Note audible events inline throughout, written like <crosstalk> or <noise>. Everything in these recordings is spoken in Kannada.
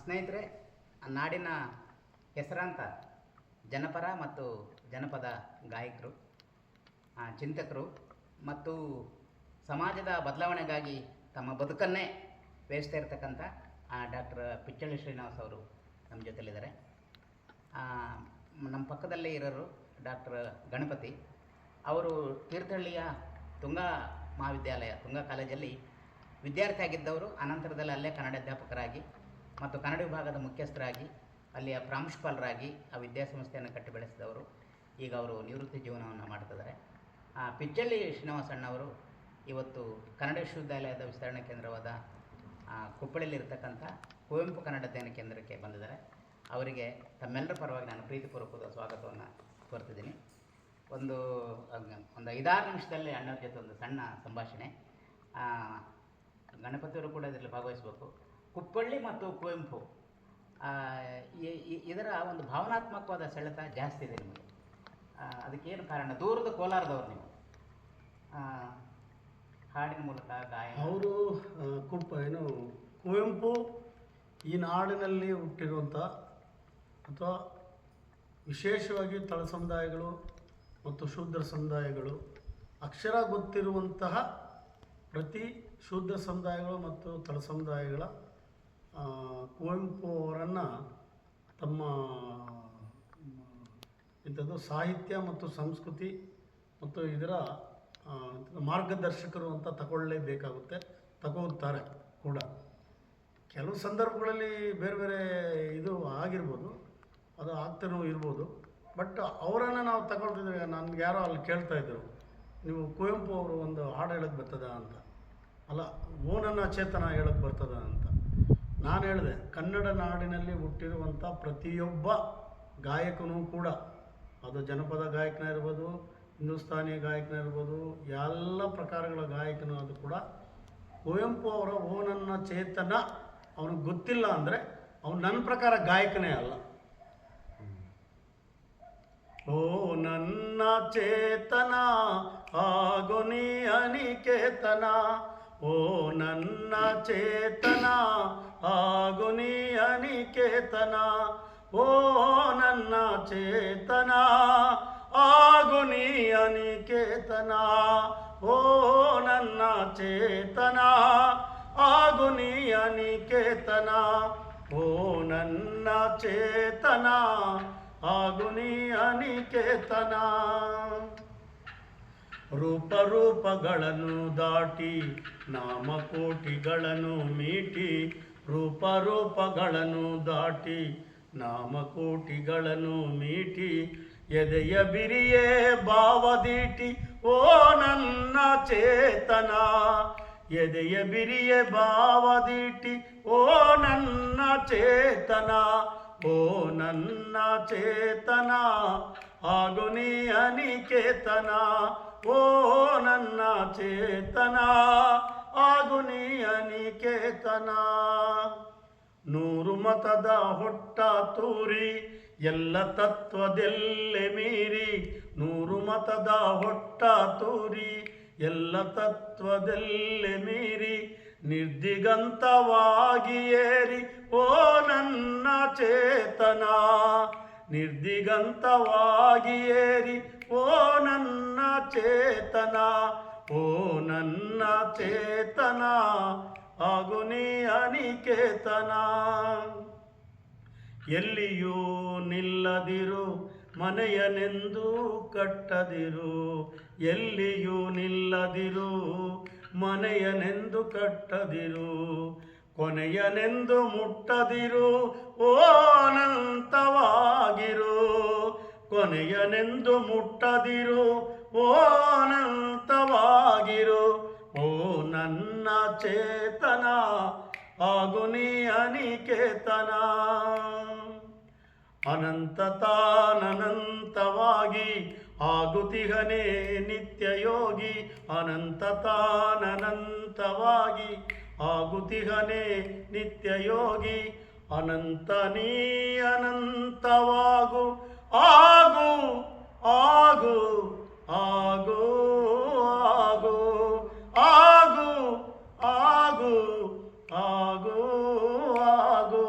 ಸ್ನೇಹಿತರೆ ನಾಡಿನ ಹೆಸರಾಂತ ಜನಪರ ಮತ್ತು ಜನಪದ ಗಾಯಕರು ಚಿಂತಕರು ಮತ್ತು ಸಮಾಜದ ಬದಲಾವಣೆಗಾಗಿ ತಮ್ಮ ಬದುಕನ್ನೇ ವ್ಯಯಿಸ್ತಾ ಇರತಕ್ಕಂಥ ಡಾಕ್ಟರ್ ಪಿಚ್ಚಳ್ಳಿ ಶ್ರೀನಿವಾಸ್ ಅವರು ನಮ್ಮ ಜೊತೆಲಿದ್ದಾರೆ. ನಮ್ಮ ಪಕ್ಕದಲ್ಲೇ ಇರೋರು ಡಾಕ್ಟರ್ ಗಣಪತಿ. ಅವರು ತೀರ್ಥಹಳ್ಳಿಯ ತುಂಗಾ ಮಹಾವಿದ್ಯಾಲಯ, ತುಂಗಾ ಕಾಲೇಜಲ್ಲಿ ವಿದ್ಯಾರ್ಥಿ ಆಗಿದ್ದವರು ಅನಂತರದಲ್ಲಿ ಅಲ್ಲೇ ಕನ್ನಡ ಅಧ್ಯಾಪಕರಾಗಿ ಮತ್ತು ಕನ್ನಡ ವಿಭಾಗದ ಮುಖ್ಯಸ್ಥರಾಗಿ ಅಲ್ಲಿಯ ಪ್ರಾಂಶುಪಾಲರಾಗಿ ಆ ವಿದ್ಯಾಸಂಸ್ಥೆಯನ್ನು ಕಟ್ಟಿ ಬೆಳೆಸಿದವರು. ಈಗ ಅವರು ನಿವೃತ್ತಿ ಜೀವನವನ್ನು ಮಾಡ್ತಿದ್ದಾರೆ. ಆ, ಪಿಚ್ಚಳ್ಳಿ ಶ್ರೀನಿವಾಸಣ್ಣವರು ಇವತ್ತು ಕನ್ನಡ ವಿಶ್ವವಿದ್ಯಾಲಯದ ವಿಸ್ತರಣಾ ಕೇಂದ್ರವಾದ ಆ, ಕುಪ್ಪಳಿಲಿರ್ತಕ್ಕಂಥ ಕುವೆಂಪು ಕನ್ನಡ ಅಧ್ಯಯನ ಕೇಂದ್ರಕ್ಕೆ ಬಂದಿದ್ದಾರೆ. ಅವರಿಗೆ ತಮ್ಮೆಲ್ಲರ ಪರವಾಗಿ ನಾನು ಪ್ರೀತಿಪೂರ್ವಕದ ಸ್ವಾಗತವನ್ನು ಕೋರ್ತಿದ್ದೀನಿ. ಒಂದು ಒಂದು ಐದಾರು ನಿಮಿಷದಲ್ಲಿ ಅಣ್ಣವ್ರ ಜೊತೆ ಒಂದು ಸಣ್ಣ ಸಂಭಾಷಣೆ. ಗಣಪತಿಯವರು ಕೂಡ ಇದರಲ್ಲಿ ಭಾಗವಹಿಸಬೇಕು. ಕುಪ್ಪಳ್ಳಿ ಮತ್ತು ಕುವೆಂಪು ಇದರ ಒಂದು ಭಾವನಾತ್ಮಕವಾದ ಸೆಳೆತ ಜಾಸ್ತಿ ಇದೆ ನಿಮಗೆ. ಅದಕ್ಕೇನು ಕಾರಣ? ದೂರದ ಕೋಲಾರದವ್ರು ನೀವು. ಹಾಡಿನ ಮೂಲಕ ಗಾಯನ. ಅವರು ಕುಪ್ಪ ಏನು, ಕುವೆಂಪು ಈ ನಾಡಿನಲ್ಲಿ ಹುಟ್ಟಿರುವಂಥ ಅಥವಾ ವಿಶೇಷವಾಗಿ ತಳ ಸಮುದಾಯಗಳು ಮತ್ತು ಶೂದ್ರ ಸಮುದಾಯಗಳು, ಅಕ್ಷರ ಗೊತ್ತಿರುವಂತಹ ಪ್ರತಿ ಶೂದ್ರ ಸಮುದಾಯಗಳು ಮತ್ತು ತಳ ಸಮುದಾಯಗಳ ಕುವೆಂಪು ಅವರನ್ನು ತಮ್ಮ ಇಂಥದ್ದು ಸಾಹಿತ್ಯ ಮತ್ತು ಸಂಸ್ಕೃತಿ ಮತ್ತು ಇದರ ಮಾರ್ಗದರ್ಶಕರು ಅಂತ ತಗೊಳ್ಳೇಬೇಕಾಗುತ್ತೆ ತಗೋತಾರೆ ಕೂಡ. ಕೆಲವು ಸಂದರ್ಭಗಳಲ್ಲಿ ಬೇರೆ ಬೇರೆ ಇದು ಆಗಿರ್ಬೋದು, ಅದು ಆಗ್ತಾನೂ ಇರ್ಬೋದು, ಬಟ್ ಅವರನ್ನು ನಾವು ತಗೊಳ್ತಿದ್ರೆ ನನ್ಗೆ ಯಾರೋ ಅಲ್ಲಿ ಕೇಳ್ತಾ ಇದ್ದರು ನೀವು ಕುವೆಂಪು ಅವರು ಒಂದು ಹಾಡು ಹೇಳಕ್ಕೆ ಬರ್ತದ ಅಂತ. ಅಲ್ಲ, ಓನನ್ನು ಚೇತನ ಹೇಳಕ್ಕೆ ಬರ್ತದ ಅಂತ. ನಾನು ಹೇಳಿದೆ, ಕನ್ನಡ ನಾಡಿನಲ್ಲಿ ಹುಟ್ಟಿರುವಂಥ ಪ್ರತಿಯೊಬ್ಬ ಗಾಯಕನೂ ಕೂಡ, ಅದು ಜನಪದ ಗಾಯಕನ ಇರ್ಬೋದು ಹಿಂದೂಸ್ತಾನಿ ಗಾಯಕನ ಇರ್ಬೋದು ಎಲ್ಲ ಪ್ರಕಾರಗಳ ಗಾಯಕನೂ ಅದು ಕೂಡ, ಕುವೆಂಪು ಅವರ ಓನನ್ನ ಚೇತನ ಅವನಿಗೆ ಗೊತ್ತಿಲ್ಲ ಅಂದರೆ ಅವನು ನನ್ನ ಪ್ರಕಾರ ಗಾಯಕನೇ ಅಲ್ಲ. ಓ ನನ್ನ ಚೇತನ ಆಗುನಿ ಅನಿಕೇತನ ఓ నన్న చేతన ఆగుని అని కేతన ఓ నన్న చేతన ఆగుని అని కేతన ఓ నన్న చేతన ఆగుని అని కేతన ఓ నన్న చేతన ఆగుని అని కేతనా. ರೂಪಗಳನ್ನು ದಾಟಿ ನಾಮಕೋಟಿಗಳನ್ನು ಮೀಟಿ, ರೂಪ ರೂಪಗಳನ್ನು ದಾಟಿ ನಾಮಕೋಟಿಗಳನ್ನು ಮೀಟಿ, ಎದೆಯ ಬಿರಿಯೇ ಭಾವದೀಟಿ ಓ ನನ್ನ ಚೇತನ. ಎದೆಯ ಬಿರಿಯೇ ಭಾವದೀಟಿ ಓ ನನ್ನ ಚೇತನ. ಓ ನನ್ನ ಚೇತನ ಆಗುನಿ ಅನಿಕೇತನ. ಓ ನನ್ನ ಚೇತನ, ಆಗುನಿಯ ನಿಕೇತನ. ನೂರು ಮತದ ಹೊಟ್ಟ ತೂರಿ, ಎಲ್ಲ ತತ್ವದೆಲ್ಲೆ ಮೀರಿ. ನೂರು ಮತದ ಹೊಟ್ಟ ತೂರಿ, ಎಲ್ಲ ತತ್ವದೆಲ್ಲೆ ಮೀರಿ. ನಿರ್ದಿಗಂತವಾಗಿ ಏರಿ, ಓ ನನ್ನ ಚೇತನ. ನಿರ್ದಿಗಂತವಾಗಿ ಏರಿ, ಓ ನನ್ನ ಚೇತನ, ಓ ನನ್ನ ಚೇತನ ಆಗುನಿ ಅನಿಕೇತನ. ಎಲ್ಲಿಯೂ ನಿಲ್ಲದಿರು, ಮನೆಯನೆಂದು ಕಟ್ಟದಿರು. ಎಲ್ಲಿಯೂ ನಿಲ್ಲದಿರು, ಮನೆಯನೆಂದು ಕಟ್ಟದಿರು. ಕೊನೆಯನೆಂದು ಮುಟ್ಟದಿರು, ಓ ಅನಂತವಾಗಿರು. ಕೊನೆಯನೆಂದು ಮುಟ್ಟದಿರು ಓ ಅನಂತವಾಗಿರು ಓ ನನ್ನ ಚೇತನ ಆಗುನಿ ಅನಿಕೇತನ. ಅನಂತ ತಾನಂತವಾಗಿ ಆಗುತಿಹನೇ ನಿತ್ಯ ಯೋಗಿ ಅನಂತ ತಾನಂತವಾಗಿ ಆಗುತಿಹನೇ ನಿತ್ಯ ಯೋಗಿ ಅನಂತ ನೀ ಅನಂತವಾಗು, ಆಗು ಆಗು. ಆಗು ಆಗೋ ಆಗೋ ಆಗೋ ಆಗೋ ಆಗೋ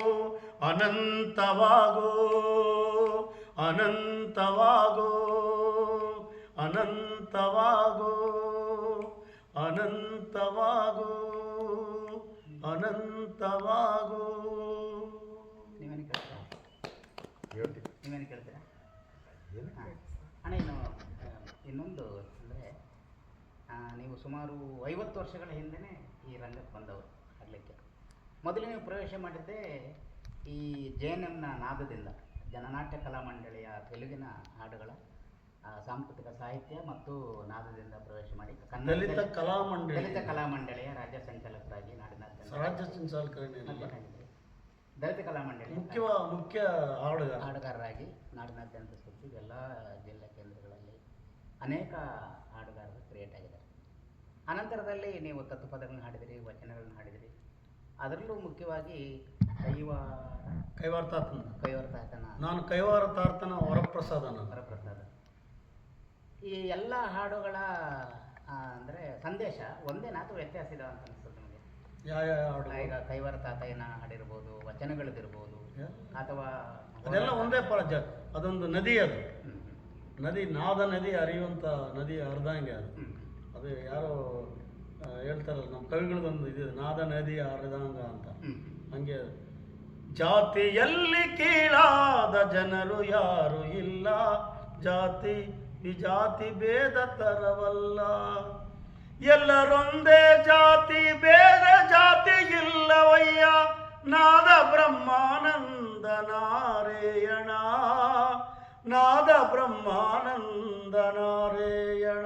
ಅನಂತವಾಗೋ ಅನಂತವಾಗೋ ಅನಂತವಾಗೋ ಅನಂತವಾಗೋ ಅನಂತವಾಗೋ. ನೀವೇನು ಕೇಳ್ತೀರಾ? ನೀವೇನು ಕೇಳ್ತೀರಾ? ಅಣ್ಣ ಇನ್ನೊಂದು ಅಂದರೆ ನೀವು ಸುಮಾರು ಐವತ್ತು ವರ್ಷಗಳ ಹಿಂದೆನೇ ಈ ರಂಗಕ್ಕೆ ಬಂದವರು ಹಾಡಲಿಕ್ಕೆ ಮೊದಲು ನೀವು ಪ್ರವೇಶ ಮಾಡಿದ್ದೇ ಈ ಜೆ ಎನ್ ಎಮ್ನ ನಾದದಿಂದ ಜನನಾಟ್ಯ ಕಲಾ ಮಂಡಳಿಯ ತೆಲುಗಿನ ಹಾಡುಗಳ ಆ, ಸಾಂಸ್ಕೃತಿಕ ಸಾಹಿತ್ಯ ಮತ್ತು ನಾದದಿಂದ ಪ್ರವೇಶ ಮಾಡಿ ಕನ್ನಡ ಕಲಾ ಮಂಡಳಿ. ದಲಿತ ಕಲಾ ಮಂಡಳಿಯ ರಾಜ್ಯ ಸಂಚಾಲಕರಾಗಿ ನಾಡಿನ ರಾಜ್ಯ ಹಾಗಿದ್ರೆ ದಲಿತ ಕಲಾ ಮಂಡಳಿ. ಮುಖ್ಯ ಮುಖ್ಯ ಹಾಡುಗಾರ. ಹಾಡುಗಾರರಾಗಿ ನಾಡಿನಾದ್ಯಂತ ಸುತ್ತಿ ಎಲ್ಲ ಜಿಲ್ಲಾ ಅನೇಕ ಹಾಡುಗಾರರು ಕ್ರಿಯೇಟ್ ಆಗಿದ್ದಾರೆ. ಅನಂತರದಲ್ಲಿ ನೀವು ತತ್ವಪದಗಳನ್ನು ಹಾಡಿದಿರಿ ವಚನಗಳನ್ನು ಹಾಡಿದಿರಿ. ಅದರಲ್ಲೂ ಮುಖ್ಯವಾಗಿ ಕೈವ ಕೈವಾರ ತಾತನ ಕೈವರ ತಾತನ ನಾನು ಕೈವಾರ ತಾರ್ತನ ವರಪ್ರಸಾದ. ಈ ಎಲ್ಲ ಹಾಡುಗಳ ಅಂದರೆ ಸಂದೇಶ ಒಂದೇನಾ ಅಥವಾ ವ್ಯತ್ಯಾಸ ಇದೆ ಅಂತ ಅನಿಸುತ್ತೆ ನಿಮಗೆ? ಯಾವ ಯಾವ ಹಾಡು ಈಗ ಕೈವಾರ ತಾತಯ್ಯನ ಹಾಡಿರ್ಬೋದು ವಚನಗಳದಿರ್ಬೋದು ಅಥವಾ ಅದೆಲ್ಲ ಒಂದೇ ಪರ ಜ ಅದೊಂದು ನದಿ ಅದು. ನದಿ ನಾದ ನದಿ ಹರಿಯುವಂಥ ನದಿ ಹರಿದಂಗೆ ಅದು. ಅದು ಯಾರೋ ಹೇಳ್ತಾರಲ್ಲ ನಮ್ಮ ಕವಿಗಳಿಗೊಂದು ಇದು ನಾದ ನದಿ ಹರಿದಂಗ ಅಂತ. ಹಂಗೆ. ಜಾತಿಯಲ್ಲಿ ಕೀಳಾದ ಜನರು ಯಾರು ಇಲ್ಲ. ಜಾತಿ ಈ ಜಾತಿ ಭೇದ ತರವಲ್ಲ. ಎಲ್ಲರೊಂದೇ ಜಾತಿ ಭೇದ ಜಾತಿ ಇಲ್ಲವಯ್ಯ. ನಾದ ಬ್ರಹ್ಮಾನಂದ ನಾರಾಯಣ ನಾದ ಬ್ರಹ್ಮಾನಂದ ನಾರಾಯಣ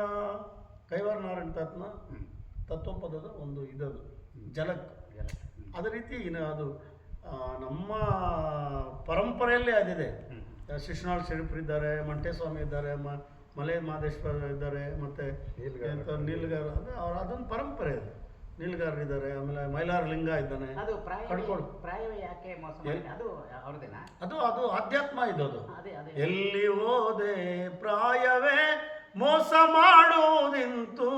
ಕೈವಾರ ನಾರಾಯಣ ತತ್ನ ಹ್ಮ್. ತತ್ವಪದದ ಒಂದು ಇದದು ಜಲಕ್ ಅದೇ ರೀತಿ ಇನ್ನು ಅದು ನಮ್ಮ ಪರಂಪರೆಯಲ್ಲೇ ಅದಿದೆ ಶಿಶುನಾಳ್ ಶರೀಫ್ರು ಇದ್ದಾರೆ ಮಂಟೇಸ್ವಾಮಿ ಇದ್ದಾರೆ ಮ ಮಲೆ ಮಹದೇಶ್ವರ ಇದ್ದಾರೆ ಮತ್ತು ನೀಲ್ಗಾರ. ನೀಲ್ಗಾರ ಅದು ಅವ್ರ ಅದೊಂದು ಪರಂಪರೆ ಅದು ನೀಲ್ಗಾರರು ಇದ್ದಾರೆ ಆಮೇಲೆ ಮೈಲಾರ ಲಿಂಗ ಇದ್ದಾನೆ. ಅದು ಪ್ರಾಯವೇ ಯಾಕೆ ಮೋಸ ಮಾಡಿದೆ? ಅದು ಅವ್ರದೇನಾ? ಅದು ಅದು ಆಧ್ಯಾತ್ಮ ಇದು ಅದು. ಅದೇ ಅದೇ. ಎಲ್ಲಿ ಹೋದೆ ಪ್ರಾಯವೇ ಮೋಸ ಮಾಡುವುದಿಂತು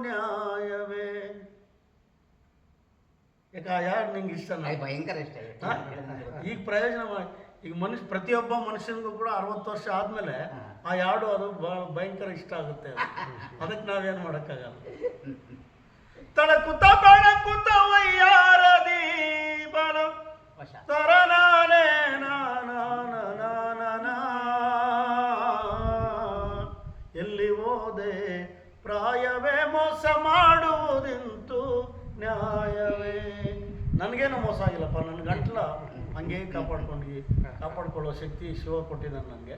ನ್ಯಾಯವೇ. ಯಾಕ ಯಾರು ನಿಂಗೆ ಇಷ್ಟ ಅದು ಭಯಂಕರ ಇಷ್ಟ. ಹಾ? ಈಗ ಪ್ರಯೋಜನ ಮಾ- ಈಗ ಮನುಷ್ಯ ಪ್ರತಿಯೊಬ್ಬ ಮನುಷ್ಯನಿಗೂ ಕೂಡ ಅರವತ್ತು ವರ್ಷ ಆದ್ಮೇಲೆ ಆ ಯಾಡು ಅದು ಬ- ಭಯಂಕರ ಇಷ್ಟ ಆಗುತ್ತೆ ಅದು. <laughs> ಅದಕ್ಕೆ ನಾವೇನು ಮಾಡೋಕ್ಕಾಗಲ್ಲ. ತಳಕುತ ಬೆಳಕುತ ವಯ್ಯಾರದಿ ಬಲ ತರನಾನೇ ನಾನ ನಾನ ಎಲ್ಲಿ ಹೋದೆ? ಪ್ರಾಯವೇ ಮೋಸ ಮಾಡುವುದಿಂತು ನ್ಯಾಯವೇ. ನನಗೇನು ಮೋಸ ಆಗಿಲ್ಲಪ್ಪ ನನ್ನ ಗಂಟ್ಲ ಹಂಗೆ ಕಾಪಾಡ್ಕೊಂಡು ಕಾಪಾಡ್ಕೊಳ್ಳೋ ಶಕ್ತಿ ಶಿವ ಕೊಟ್ಟಿದ್ದಾನೆ ನನಗೆ.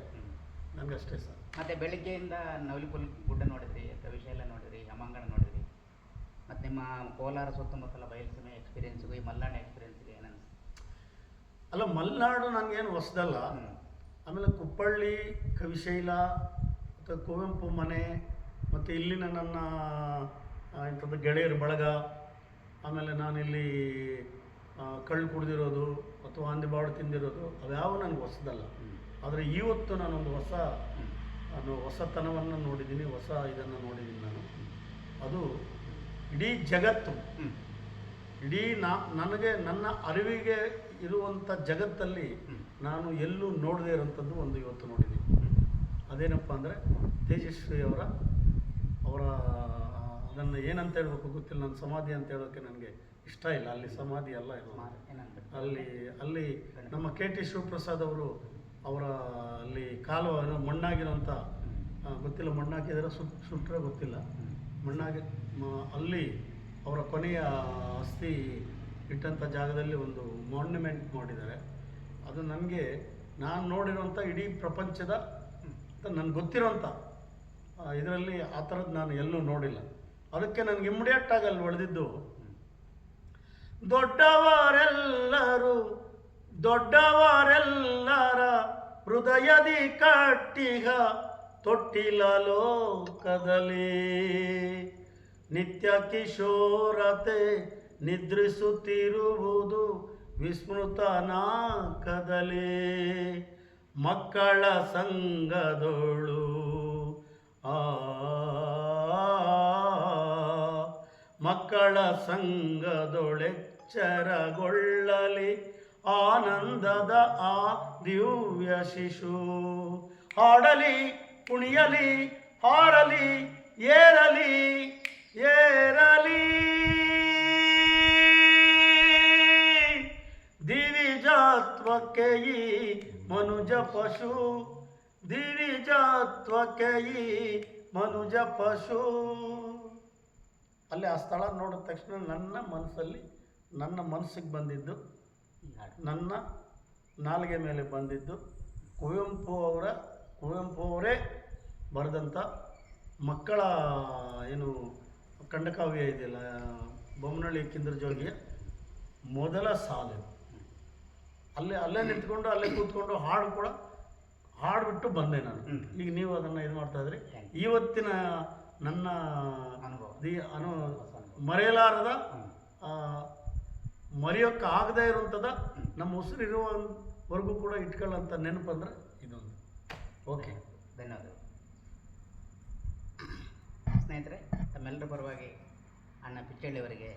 ನನಗೆ ಅಷ್ಟೇ ಸರ್. ಮತ್ತೆ ಬೆಳಿಗ್ಗೆಯಿಂದ ನವಲಿಪುಲ್ ಗುಡ್ಡ ನೋಡಿದ್ರಿ ಕವಿಶೈಲ ನೋಡಿದ್ರಿ ಯಮಂಗಣ ನೋಡಿದ್ರಿ. ಮತ್ತೆ ನಿಮ್ಮ ಕೋಲಾರ ಸುತ್ತಮುತ್ತಲ ಬಯಲುಸೀಮೆ ಎಕ್ಸ್ಪೀರಿಯನ್ಸ್ಗೂ ಈ ಮಲ್ನಾಡು ಎಕ್ಸ್ಪೀರಿಯನ್ಸ್ಗೆ ಏನನ್ಸುತ್ತೆ ಅಲ್ಲ ಮಲೆನಾಡು ನನಗೇನು ಹೊಸದಲ್ಲ. ಆಮೇಲೆ ಕುಪ್ಪಳ್ಳಿ ಕವಿಶೈಲ ಮತ್ತು ಕುವೆಂಪು ಮನೆ ಮತ್ತು ಇಲ್ಲಿನ ನನ್ನ ಇಂಥದ್ದು ಗೆಳೆಯರ ಬಳಗ ಆಮೇಲೆ ನಾನಿಲ್ಲಿ ಕಳ್ಳು ಕುಡಿದಿರೋದು ಅಥವಾ ಅಂದಿಬಾಡು ತಿಂದಿರೋದು ಅವ್ಯಾವು ನನಗೆ ಹೊಸದಲ್ಲ. ಆದರೆ ಇವತ್ತು ನಾನೊಂದು ಹೊಸ ಅದು ನಾನು ಹೊಸತನವನ್ನು ನೋಡಿದ್ದೀನಿ ಹೊಸ ಇದನ್ನು ನೋಡಿದ್ದೀನಿ ನಾನು. ಅದು ಇಡೀ ಜಗತ್ತು. ಇಡೀ ನಾ ನನಗೆ ನನ್ನ ಅರಿವಿಗೆ ಇರುವಂಥ ಜಗತ್ತಲ್ಲಿ ನಾನು ಎಲ್ಲೂ ನೋಡದೇ ಇರೋಂಥದ್ದು ಒಂದು ಇವತ್ತು ನೋಡಿದ್ದೀನಿ. ಅದೇನಪ್ಪ ಅಂದರೆ ತೇಜಸ್ವಿ ಅವರ ಅವರ ಅದನ್ನು ಏನಂತ ಹೇಳಬೇಕು ಗೊತ್ತಿಲ್ಲ. ನನ್ನ ಸಮಾಧಿ ಅಂತ ಹೇಳೋಕ್ಕೆ ನನಗೆ ಇಷ್ಟ ಇಲ್ಲ. ಅಲ್ಲಿ ಸಮಾಧಿ ಅಲ್ಲ ಅಲ್ಲಿ ಅಲ್ಲಿ ನಮ್ಮ ಕೆ ಟಿ ಶಿವಪ್ರಸಾದ್ ಅವರು ಅವರ ಅಲ್ಲಿ ಕಾಲು ಮಣ್ಣಾಗಿರೋಂಥ ಗೊತ್ತಿಲ್ಲ ಮಣ್ಣಾಕಿದ್ರೆ ಸುಟ್ ಸುಟ್ಟರೆ ಗೊತ್ತಿಲ್ಲ. ಮಣ್ಣಾಗಿ ಅಲ್ಲಿ ಅವರ ಕೊನೆಯ ಅಸ್ಥಿ ಇಟ್ಟಂಥ ಜಾಗದಲ್ಲಿ ಒಂದು ಮಾನ್ಯುಮೆಂಟ್ ಮಾಡಿದ್ದಾರೆ. ಅದು ನನಗೆ ನಾನು ನೋಡಿರುವಂಥ ಇಡೀ ಪ್ರಪಂಚದ ನನಗೆ ಗೊತ್ತಿರೋಂಥ ಇದರಲ್ಲಿ ಆ ಥರದ್ದು ನಾನು ಎಲ್ಲೂ ನೋಡಿಲ್ಲ. ಅದಕ್ಕೆ ನನಗೆ ಇಮ್ಮಿಡಿಯೇಟ್ ಆಗಿ ಅಲ್ಲಿ ಒಳದಿದ್ದು ದೊಡ್ಡವರೆಲ್ಲರೂ, ದೊಡ್ಡವರೆಲ್ಲರ ಹೃದಯದಿ ಕಟ್ಟಿಗ ತೊಟ್ಟಿಲ ಲೋಕದಲ್ಲಿ. ನಿತ್ಯ ಕಿಶೋರತೆ ನಿದ್ರಿಸುತ್ತಿರುವುದು ವಿಸ್ಮೃತ ನಾಕದಲ್ಲಿ ಮಕ್ಕಳ ಸಂಘದೋಳು ಆ, ಮಕ್ಕಳ ಸಂಘದೊಳೆಚ್ಚರಗೊಳ್ಳಲಿ ಆನಂದದ ಆ ದಿವ್ಯ ಶಿಶು. ಹಾಡಲಿ, ಕುಣಿಯಲಿ ಹಾರಲಿ ಏರಲಿ ಏರಲಿ. ದಿವಿಜಾತ್ವಕ್ಕೆ ಈ ಮನುಜ ಪಶು. ದಿವಿಜಾತ್ವಕ್ಕೆ ಈ ಮನುಜ ಪಶು. ಅಲ್ಲಿ ಆ ಸ್ಥಳ ನೋಡಿದ ತಕ್ಷಣ ನನ್ನ ಮನಸ್ಸಲ್ಲಿ, ನನ್ನ ಮನಸ್ಸಿಗೆ ಬಂದಿದ್ದು, ನನ್ನ ನಾಲ್ಗೆ ಮೇಲೆ ಬಂದಿದ್ದು ಕುವೆಂಪು ಅವರ, ಕುವೆಂಪು ಅವರೇ ಬರೆದಂಥ ಮಕ್ಕಳ, ಏನು ಖಂಡಕಾವ್ಯ ಇದೆಯಲ್ಲ ಬೊಮ್ಮನಹಳ್ಳಿ ಕಿಂದ್ರಜೋಗಿಯ ಮೊದಲ ಸಾಲು ಅಲ್ಲೇ ಅಲ್ಲೇ ನಿಂತ್ಕೊಂಡು ಅಲ್ಲೇ ಕೂತ್ಕೊಂಡು ಹಾಡು ಕೂಡ ಹಾಡ್ಬಿಟ್ಟು ಬಂದೆ ನಾನು. ಈಗ ನೀವು ಅದನ್ನು ಇದು ಮಾಡ್ತಾ ಇದ್ರಿ. ಇವತ್ತಿನ ನನ್ನ ಅನುಭವ. ದಿ ಅನು ಮರೆಯಲಾರದ ಮರೆಯೋಕ್ಕೆ ಆಗದೇ ಇರುವಂಥದ್ದು ನಮ್ಮ ಉಸಿರಿರುವವರೆಗೂ ಕೂಡ ಇಟ್ಕೊಳ್ಳೋಂಥ ನೆನಪು ಅಂದ್ರೆ ಇದೊಂದು. ಓಕೆ. ಧನ್ಯವಾದಗಳು. ಸ್ನೇಹಿತರೆ ತಮ್ಮೆಲ್ಲರ ಪರವಾಗಿ ಅಣ್ಣ ಪಿಚ್ಚಳ್ಳಿಯವರಿಗೆ